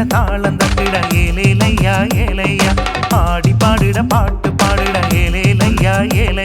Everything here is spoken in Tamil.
பாடிட தாளம் தட்டிட ஏலேலையா ஏலையா. பாடி பாடிட பாட்டு பாடிட ஏலேலையா ஏலை.